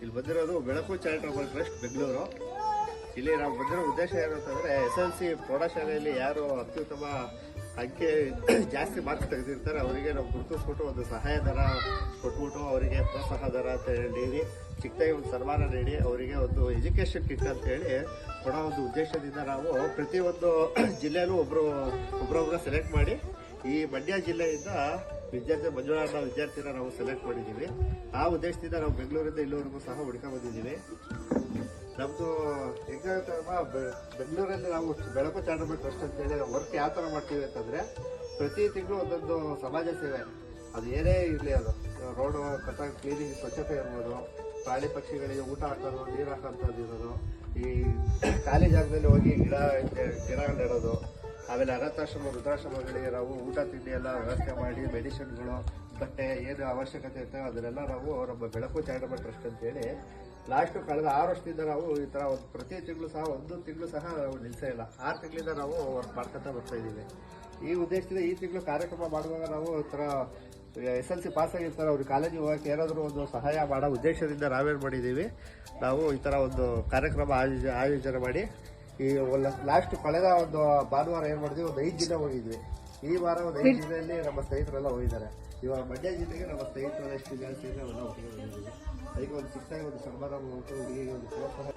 ಇಲ್ಲಿ ಬಂದಿರೋದು ಬೆಳಕು ಚಾರಿಟಬಲ್ ಟ್ರಸ್ಟ್ ಬೆಂಗಳೂರು. ಇಲ್ಲಿ ನಾವು ಬಂದಿರೋ ಉದ್ದೇಶ ಏನು ಅಂತಂದರೆ ಎಸ್ ಎಲ್ ಸಿ ಪ್ರೌಢಶಾಲೆಯಲ್ಲಿ ಯಾರು ಅತ್ಯುತ್ತಮ ಅಂಕೆ ಜಾಸ್ತಿ ಮಾರ್ಕ್ಸ್ ತೆಗೆದಿರ್ತಾರೆ, ಅವರಿಗೆ ನಾವು ಗುರುತಿಸ್ಬಿಟ್ಟು ಒಂದು ಸಹಾಯ ದರ ಕೊಟ್ಬಿಟ್ಟು ಅವರಿಗೆ ಪ್ರೋತ್ಸಾಹ ದರ ಅಂತ ಹೇಳಿ, ಚಿಕ್ಕದಾಗಿ ಒಂದು ಸನ್ಮಾನ ನೀಡಿ ಅವರಿಗೆ ಒಂದು ಎಜುಕೇಷನ್ ಕಿಟ್ ಅಂತ ಹೇಳಿ ಕೊಡೋ ಒಂದು ಉದ್ದೇಶದಿಂದ ನಾವು ಪ್ರತಿಯೊಂದು ಜಿಲ್ಲೆಯಲ್ಲೂ ಒಬ್ಬರು ಒಬ್ಬರೊಬ್ಬರ ಸೆಲೆಕ್ಟ್ ಮಾಡಿ ಈ ಮಂಡ್ಯ ಜಿಲ್ಲೆಯಿಂದ ವಿದ್ಯಾರ್ಥಿ ಮಂಜುಳಾ ವಿದ್ಯಾರ್ಥಿನ ನಾವು ಸೆಲೆಕ್ಟ್ ಮಾಡಿದ್ದೀವಿ ಆ ಉದ್ದೇಶದಿಂದ ನಾವು ಬೆಂಗಳೂರಿಂದ ಇಲ್ಲಿವರೆಗೂ ಸಹ ಹುಡ್ಕೊಂಡು ಬಂದಿದ್ದೀವಿ ನಮ್ಮದು ಬೆ- ಬೆಂಗಳೂರಲ್ಲಿ ನಾವು ಬೆಳಕು ಚಾರಿಟಬಲ್ ಟ್ರಸ್ಟ್ ಅಂತೇಳಿ ವರ್ಕ್ ಯಾವ ಥರ ಮಾಡ್ತೀವಿ ಅಂತಂದರೆ ಪ್ರತಿ ತಿಂಗಳು ಒಂದೊಂದು ಸಮಾಜ ಸೇವೆ. ಅದು ಏನೇ ಇರಲಿ ಅದು. ರೋಡ್ ಕಸ ಕ್ಲೀನಿಂಗ್ ಸ್ವಚ್ಛತೆ ಇರ್ಬೋದು. ಪ್ರಾಣಿ ಪಕ್ಷಿಗಳಿಗೆ ಊಟ ಹಾಕೋದು, ನೀರು ಹಾಕೋಂಥದ್ದು ಇರೋದು. ಈ ಖಾಲಿ ಜಾಗದಲ್ಲಿ ಹೋಗಿ ಗಿಡ ಗಿಡ ನೆಡೋದು. ಆಮೇಲೆ ಅನಾಥಾಶ್ರಮ ವೃದ್ಧಾಶ್ರಮಗಳಿಗೆ ನಾವು ಊಟ, ತಿಂಡಿ ಎಲ್ಲ ವ್ಯವಸ್ಥೆ ಮಾಡಿ, ಮೆಡಿಸಿನ್ಗಳು, ಬಟ್ಟೆ ಏನು ಅವಶ್ಯಕತೆ ಇರ್ತವೆ ಅದನ್ನೆಲ್ಲ ನಾವು ನಮ್ಮ ಬೆಳಕು ಚಾರಿಟಬಲ್ ಟ್ರಸ್ಟ್ ಅಂತೇಳಿ ಲಾಸ್ಟು ಕಳೆದ ಆರು ವರ್ಷದಿಂದ ನಾವು ಈ ಥರ ಒಂದು ಪ್ರತಿ ತಿಂಗಳು ಸಹ, ಒಂದು ತಿಂಗಳು ಸಹ ನಾವು ನಿಲ್ಲಿಸೇ ಇಲ್ಲ. ಆರು ತಿಂಗಳಿಂದ ನಾವು ವರ್ಕ್ ಮಾಡ್ಕೊತಾ ಬರ್ತಾ ಇದ್ದೀವಿ. ಈ ಉದ್ದೇಶದಿಂದ ಈ ತಿಂಗಳು ಕಾರ್ಯಕ್ರಮ ಮಾಡುವಾಗ ನಾವು ಈ ಥರ ಎಸ್ ಎಲ್ ಸಿ ಪಾಸ್ ಆಗಿರ್ತಾರೆ ಅವ್ರಿಗೆ ಕಾಲೇಜಿಗೆ ಹೋಗಕ್ಕೆ ಏನಾದರೂ ಒಂದು ಸಹಾಯ ಮಾಡೋ ಉದ್ದೇಶದಿಂದ ನಾವೇನು ಮಾಡಿದ್ದೀವಿ, ನಾವು ಈ ಥರ ಒಂದು ಕಾರ್ಯಕ್ರಮ ಆಯೋಜ, ಆಯೋಜನೆ ಮಾಡಿ ಈ ಲಾಸ್ಟ್ ಕಳೆದ ಒಂದು ಭಾನುವಾರ ಏನು ಮಾಡಿದ್ವಿ? ಒಂದು ಐದು ದಿನ ಹೋಗಿದ್ವಿ. ಈ ವಾರ ಒಂದು ಐದು ದಿನದಲ್ಲಿ ನಮ್ಮ ಸ್ನೇಹಿತರೆಲ್ಲ ಹೋಗಿದ್ದಾರೆ. ಇವಾಗ ಮಂಡ್ಯ ಜಿಲ್ಲೆಗೆ ನಮ್ಮ ಸ್ನೇಹಿತರೆಲ್ಲ ಎಷ್ಟು ಜಾಸ್ತಿ ಇದೆ ಅವೆಲ್ಲ ಹೋಗಿದ್ದೀವಿ ಅದಕ್ಕೆ ಒಂದು ಚಿಕ್ಕ ಒಂದು ಸನ್ಮಾನ ಒಂದು ಪ್ರೋತ್ಸಾಹ